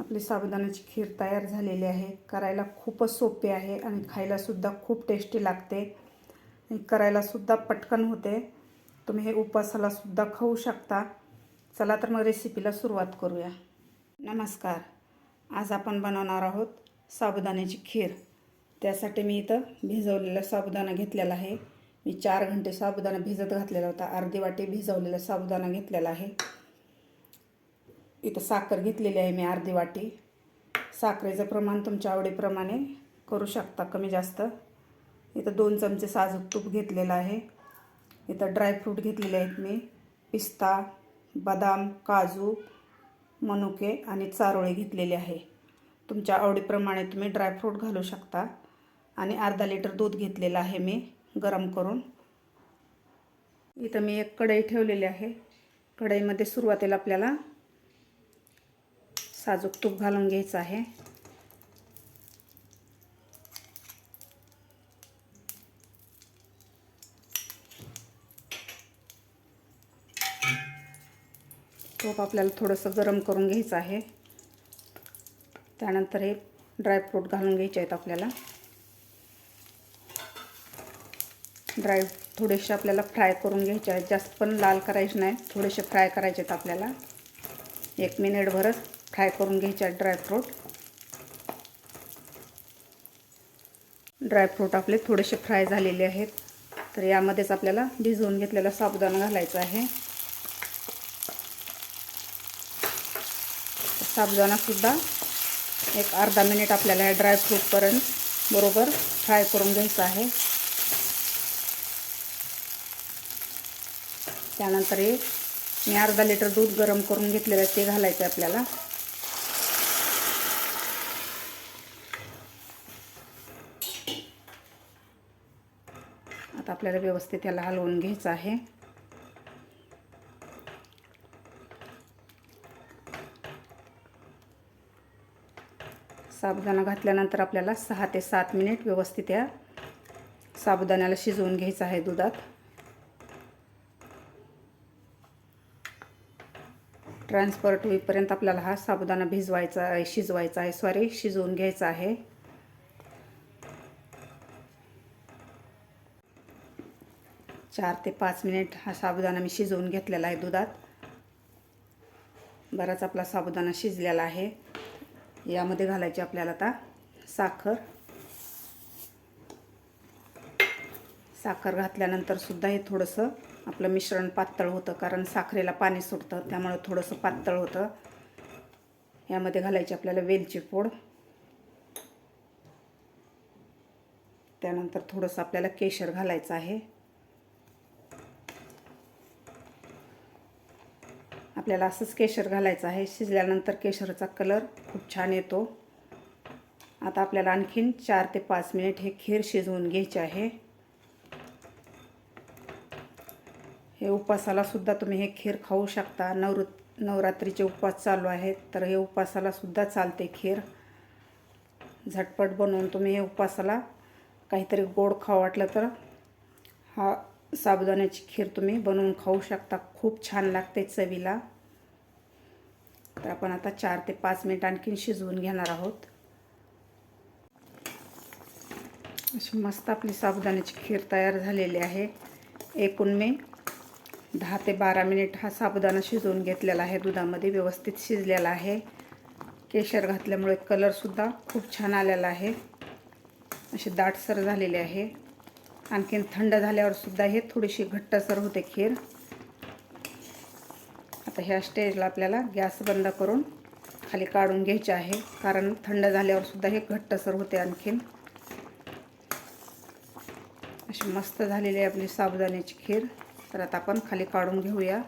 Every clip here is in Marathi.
आपली साबुदाण्याची खीर तयार झालेली आहे. करायला खूपच सोपी आहे आणि खायलासुद्धा खूप टेस्टी लागते. करायलासुद्धा पटकन होते. तुम्ही हे उपवासालासुद्धा खाऊ शकता. चला तर मग रेसिपीला सुरुवात करूया. नमस्कार. आज आपण बनवणार आहोत साबुदाण्याची खीर. त्यासाठी मी इथं भिजवलेला साबुदाणा घेतलेला आहे. मी चार घंटे साबुदाणा भिजत घातलेला होता. अर्धी वाटी भिजवलेला साबुदाणा घेतलेला आहे. इथं साखर घेतलेली आहे मी अर्धी वाटी. साखरेचं प्रमाण तुमच्या आवडीप्रमाणे करू शकता कमी जास्त. इथं दोन चमचे साजूक तूप घेतलेलं आहे. इथं ड्रायफ्रूट घेतलेले आहेत मी. पिस्ता बदाम काजू मनुके आणि चारोळे घेतलेले आहे. तुमच्या आवडीप्रमाणे तुम्ही ड्रायफ्रूट घालू शकता. आणि अर्धा लिटर दूध घेतलेलं आहे मी गरम करून. इथं मी एक कढई ठेवलेली आहे. कढईमध्ये सुरुवातीला आपल्याला साजूक तूप घालून घ्यायचं आहे. तूप आपल्याला थोडंसं गरम करून घ्यायचं आहे. त्यानंतर हे ड्रायफ्रूट घालून घ्यायचे आहेत आपल्याला. ड्राय थोडेसे आपल्याला फ्राय करून घ्यायचे आहेत. जास्त पण लाल करायचे नाही. थोडेसे फ्राय करायचे आहेत आपल्याला. एक मिनिटभरच. फ्राय करून घ्यायच्या ड्रायफ्रूट ड्रायफ्रूट आपले थोडेसे फ्राय झालेले आहेत. तर यामध्येच आपल्याला भिजवून घेतलेला साबुदाणा घालायचा आहे. साबुदाणासुद्धा एक अर्धा मिनिट आपल्याला ड्रायफ्रूटपर्यंत बरोबर फ्राय करून घ्यायचं आहे. त्यानंतर हे मी अर्धा लिटर दूध गरम करून घेतलेलं आहे ते घालायचं आहे आपल्याला. आपल्याला व्यवस्थित याला हलवून घ्यायचं आहे. साबुदाणा घातल्यानंतर आपल्याला सहा ते सात मिनिट व्यवस्थित या साबुदाण्याला शिजवून घ्यायचं आहे दुधात. ट्रान्सफर होईपर्यंत आपल्याला हा साबुदाणा भिजवायचा आहे शिजवायचा आहे. सॉरी शिजवून घ्यायचा आहे. चार ते पाच मिनिट हा साबुदाणा मी शिजवून घेतलेला आहे दुधात. बराच आपला साबुदाणा शिजलेला आहे. यामध्ये घालायची आपल्याला आता साखर. साखर घातल्यानंतर सुद्धा हे थोडंसं आपलं मिश्रण पातळ होतं कारण साखरेला पाणी सुटतं त्यामुळं थोडंसं पातळ होतं. यामध्ये घालायची आपल्याला वेलची पूड. त्यानंतर थोडंसं आपल्याला केशर घालायचं आहे. आपल्याला असंच केशर घालायचं आहे. शिजल्यानंतर केशरचा कलर खूप छान येतो. आता आपल्याला आणखीन चार ते पाच मिनिट हे खीर शिजवून घ्यायचे आहे. हे उपासालासुद्धा तुम्ही हे खीर खाऊ शकता. नवर नवरात्रीचे उपवास चालू आहेत तर हे उपवासालासुद्धा चालते खीर. झटपट बनवून तुम्ही हे उपवासाला काहीतरी गोड खाऊ वाटलं तर हा साबुदाण्याची खीर तुम्ही बनवून खाऊ शकता. खूप छान लागते चवीला. तर आपण आता चार ते पाच मिनिट आणखीन शिजवून घेणार आहोत. अशी मस्त आपली साबुदाण्याची खीर तयार झालेली आहे. एकूण मी दहा ते बारा मिनिट हा साबुदाणा शिजवून घेतलेला आहे. दुधामध्ये व्यवस्थित शिजलेला आहे. केशर घातल्यामुळे कलरसुद्धा खूप छान आलेला आहे. अशी दाटसर झालेली आहे. आणखीन थंड झाल्यावरसुद्धा हे थोडीशी घट्टसर होते खीर. आता ह्या स्टेजला आपल्याला गॅस बंद करून खाली काढून घ्यायचे आहे. कारण थंड झाल्यावर सुद्धा हे घट्टसर होते आणखीन. अशी मस्त झालेली आहे आपली साबुदाण्याची खीर. तर आता आपण खाली काढून घेऊया.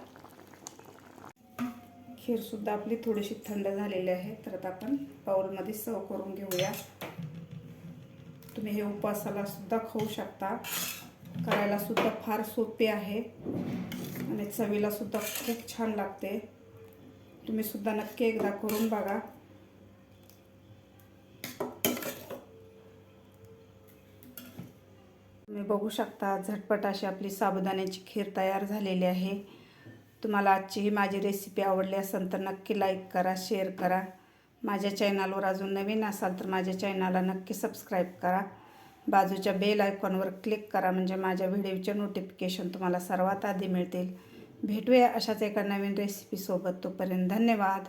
खीरसुद्धा आपली थोडीशी थंड झालेली आहे. तर आता आपण बाउलमध्ये सर्व करून घेऊया. तुम्ही हे उपासाला सुद्धा खाऊ शकता. करायला सुद्धा फार सोपे आहे. आणि चवीला सुद्धा खूप छान लागते. तुम्ही सुद्धा नक्की एकदा करून बघा. तुम्ही बघू शकता झटपट अशी आपली साबुदाण्याची खीर तयार झालेली आहे. तुम्हाला आजची ही माझी रेसिपी आवडली असेल तर नक्की लाईक करा शेअर करा. माझ्या चॅनलवर अजून नवीन असाल तर माझ्या चॅनलला नक्की सबस्क्राईब करा. बाजूच्या बेल आयकॉनवर क्लिक करा म्हणजे माझ्या व्हिडिओचे नोटिफिकेशन तुम्हाला सर्वात आधी मिळतील. भेटूया अशाच एका नवीन रेसिपीसोबत तोपर्यंत धन्यवाद.